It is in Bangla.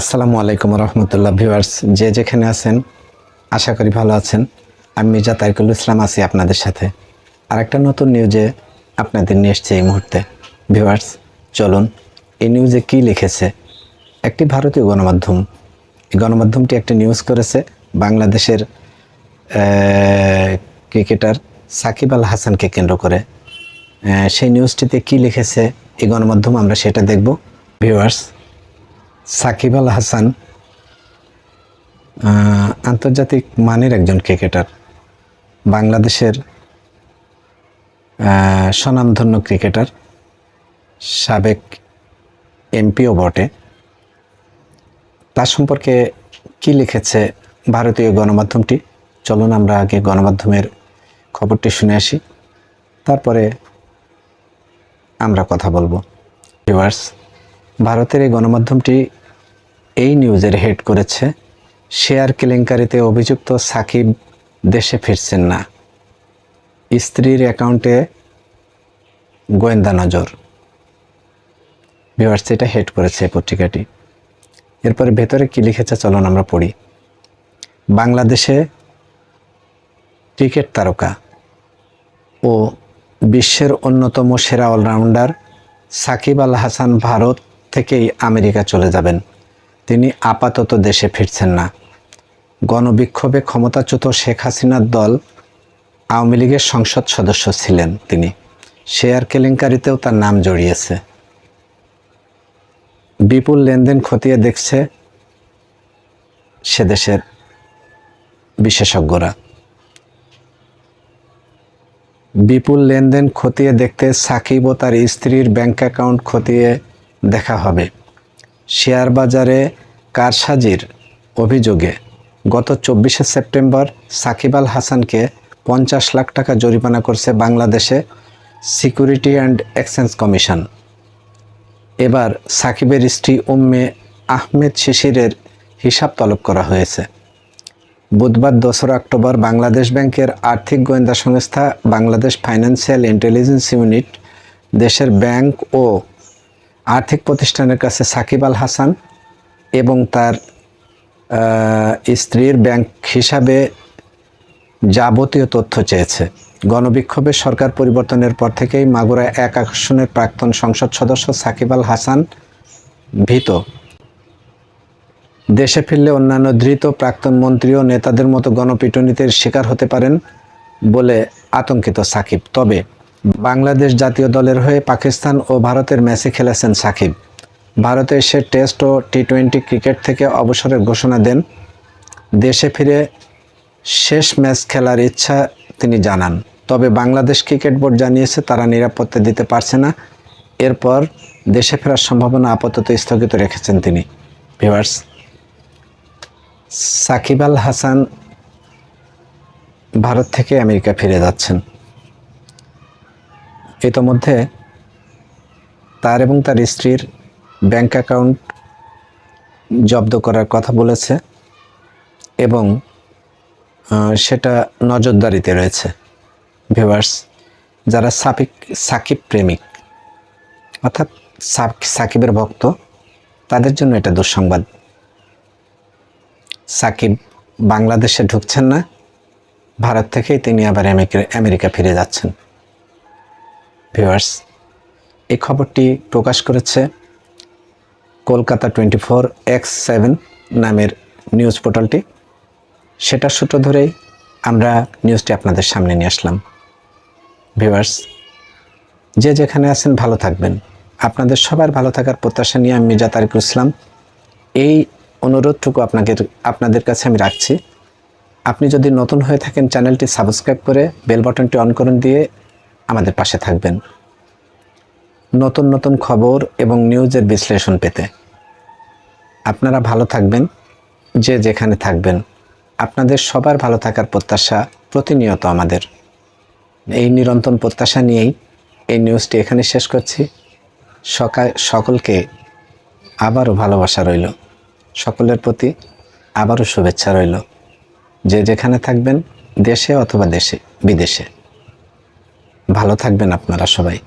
আসসালামু আলাইকুম রহমতুল্লাহ ভিউয়ার্স, যে যেখানে আছেন, আশা করি ভালো আছেন। আমি মির্জা তারিকুল ইসলাম আছি আপনাদের সাথে। আর একটা নতুন নিউজে আপনাদের নিয়ে এসছে এই মুহূর্তে। ভিউয়ার্স, চলুন এই নিউজে কি লিখেছে? একটি ভারতীয় গণমাধ্যম। এই গণমাধ্যমটি একটি নিউজ করেছে বাংলাদেশের ক্রিকেটার সাকিব আল হাসানকে কেন্দ্র করে। সেই নিউজটিতে কি লিখেছে এই গণমাধ্যম আমরা সেটা দেখব। ভিউয়ার্স সাকিব আল হাসান আন্তর্জাতিক মানের একজন ক্রিকেটার, বাংলাদেশের স্বনামধন্য ক্রিকেটার, সাবেক এমপিও বটে। তার সম্পর্কে কি লিখেছে ভারতীয় গণমাধ্যমটি? চলুন আমরা আগে গণমাধ্যমের খবরটি শুনে আসি। তারপরে আমরা কথা বলব। ভারতের এই গণমাধ্যমটি এই নিউজের হেড করেছে, শেয়ার কেলেঙ্কারিতে অভিযুক্ত সাকিব দেশে ফিরছেন না। স্ত্রীর অ্যাকাউন্টে গোয়েন্দা নজর। ভিউয়ার্স, এটা হেড করেছে পত্রিকাটি। এরপরে ভেতরে কি লিখেছে চলুন আমরা পড়ি। বাংলাদেশে ক্রিকেট তারকা ও বিশ্বের অন্যতম সেরা অলরাউন্ডার সাকিব আল হাসান ভারত থেকেই আমেরিকা চলে যাবেন। তিনি আপাতত দেশে ফিরছেন না। গণবিক্ষোভে ক্ষমতাচ্যুত শেখ হাসিনার দল আওয়ামী লীগের সংসদ সদস্য ছিলেন তিনি। শেয়ার কেলেঙ্কারিতেও তার নাম জড়িয়েছে। বিপুল লেনদেন খতিয়ে দেখছে সে দেশের বিশেষজ্ঞরা। বিপুল লেনদেন খতিয়ে দেখতে সাকিব ও তার স্ত্রীর ব্যাংক অ্যাকাউন্ট খতিয়ে দেখা হবে। শেয়ার বাজারে কারসাজির অভিযোগে গত চব্বিশে সেপ্টেম্বর সাকিব আল হাসানকে পঞ্চাশ লাখ টাকা জরিমানা করছে বাংলাদেশে সিকিউরিটি অ্যান্ড এক্সচেঞ্জ কমিশন। এবার সাকিবের স্ত্রী উম্মে আহমেদ শিশিরের হিসাব তলব করা হয়েছে। বুধবার দোসরা অক্টোবর বাংলাদেশ ব্যাংকের আর্থিক গোয়েন্দা সংস্থা বাংলাদেশ ফাইন্যান্সিয়াল ইন্টেলিজেন্স ইউনিট দেশের ব্যাংক ও আর্থিক প্রতিষ্ঠানের কাছে সাকিব আল হাসান এবং তার স্ত্রীর ব্যাংক হিসাবে যাবতীয় তথ্য চেয়েছে। গণবিক্ষোভে সরকার পরিবর্তনের পর থেকেই মাগুরা এক আকর্ষণের প্রাক্তন সংসদ সদস্য সাকিব আল হাসান ভীত। দেশে ফিরলে অন্যান্য ধৃত প্রাক্তন মন্ত্রী ও নেতাদের মতো গণপিটুনিতে শিকার হতে পারেন বলে আতঙ্কিত সাকিব। তবে বাংলাদেশ জাতীয় দলের হয়ে পাকিস্তান ও ভারতের ম্যাচে খেলেছেন সাকিব। ভারতে এসে টেস্ট ও টি টোয়েন্টি ক্রিকেট থেকে অবসরের ঘোষণা দেন। দেশে ফিরে শেষ ম্যাচ খেলার ইচ্ছা তিনি জানান। তবে বাংলাদেশ ক্রিকেট বোর্ড জানিয়েছে, তারা নিরাপত্তা দিতে পারছে না। এরপর দেশে ফেরার সম্ভাবনা আপাতত স্থগিত রেখেছেন তিনি। ভিউয়ার্স, সাকিব আল হাসান ভারত থেকে আমেরিকা ফিরে যাচ্ছেন। ইতোমধ্যে তার এবং তার স্ত্রীর ব্যাংক অ্যাকাউন্ট জব্দ করার কথা বলেছে এবং সেটা নজরদারিতে রয়েছে। ভিউয়ার্স, যারা সাকিব সাকিব প্রেমিক, অর্থাৎ সাক- সাকিবের ভক্ত, তাদের জন্য এটা দুঃসংবাদ। সাকিব বাংলাদেশে ঢুকছেন না, ভারত থেকেই তিনি আবার আমেরিকা ফিরে যাচ্ছেন। ভিউয়ার্স এই খবরটি প্রকাশ করেছে Kolkata twenty four X seven নামের নিউজ পোর্টালটি। সেটার সূত্র ধরেই আমরা নিউজটি আপনাদের সামনে নিয়ে আসলাম। ভিউয়ার্স যে যেখানে আছেন ভালো থাকবেন। আপনাদের সবার ভালো থাকার প্রত্যাশা নিয়ে আমি মির্জা তারিকুল ইসলাম। এই অনুরোধটুকু আপনাকে আপনাদের কাছে আমি রাখছি। আপনি যদি নতুন হয়ে থাকেন চ্যানেলটি সাবস্ক্রাইব করে বেল বাটনটি অন করুন দিয়ে আমাদের পাশে থাকবেন। নতুন নতুন খবর এবং নিউজের বিশ্লেষণ পেতে আপনারা ভালো থাকবেন, যে যেখানে থাকবেন। আপনাদের সবার ভালো থাকার প্রত্যাশা প্রতিনিয়ত আমাদের। এই নিরন্তর প্রত্যাশা নিয়েই এই নিউজটি এখানে শেষ করছি। সকাল, সকলকে আবারও ভালোবাসা রইল। সকলের প্রতি আবারও শুভেচ্ছা রইল। যে যেখানে থাকবেন, দেশে অথবা দেশে, বিদেশে। ভালো থাকবেন আপনারা সবাই।